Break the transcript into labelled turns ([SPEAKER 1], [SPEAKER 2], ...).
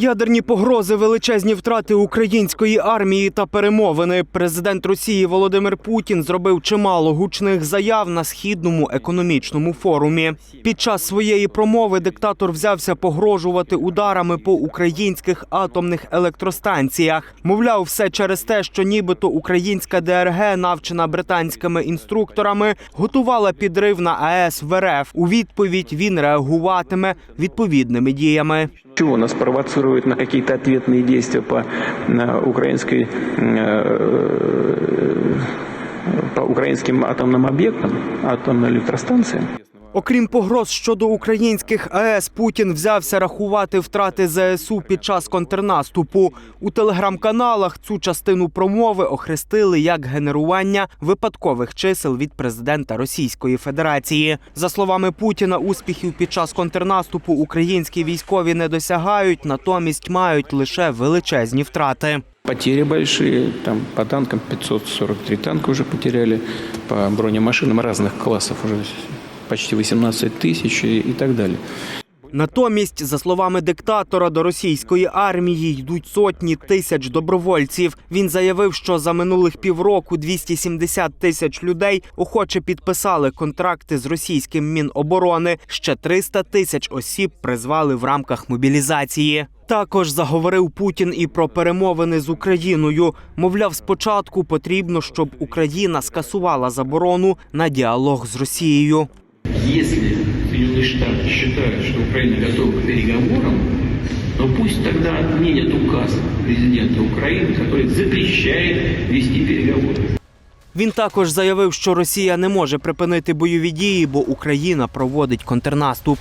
[SPEAKER 1] Ядерні погрози, величезні втрати української армії та перемовини. Президент Росії Володимир Путін зробив чимало гучних заяв на східному економічному форумі. Під час своєї промови диктатор взявся погрожувати ударами по українських атомних електростанціях. Мовляв, все через те, що нібито українська ДРГ, навчена британськими інструкторами, готувала підрив на АЕС в РФ. У відповідь він реагуватиме відповідними діями
[SPEAKER 2] Чего нас провоцирует на какие-то ответные действия по на украинской э, по украинским атомным объектам, атомным электростанциям.
[SPEAKER 1] Окрім погроз щодо українських АЕС, Путін взявся рахувати втрати ЗСУ під час контрнаступу. У телеграм-каналах цю частину промови охрестили як генерування випадкових чисел від президента Російської Федерації. За словами Путіна, успіхів під час контрнаступу українські військові не досягають, натомість мають лише величезні втрати.
[SPEAKER 2] Потери большие, там по танкам 543 танка уже потеряли, по бронемашинам разных классов уже почти 18 тысяч и, и так далее.
[SPEAKER 1] Натомість, за словами диктатора, до російської армії йдуть сотні тисяч добровольців. Він заявив, що за минулих півроку 270 тисяч людей охоче підписали контракти з російським міноборони. Ще 300 тисяч осіб призвали в рамках мобілізації. Також заговорив Путін і про перемовини з Україною. Мовляв, спочатку потрібно, щоб Україна скасувала заборону на діалог з Росією
[SPEAKER 3] Если Соединенные Штаты считают, что Украина готова к переговорам, то пусть тогда отменят указ президента Украины, который запрещает вести переговоры.
[SPEAKER 1] Він також заявив, що Росія не може припинити бойові дії, бо Україна проводить контрнаступ.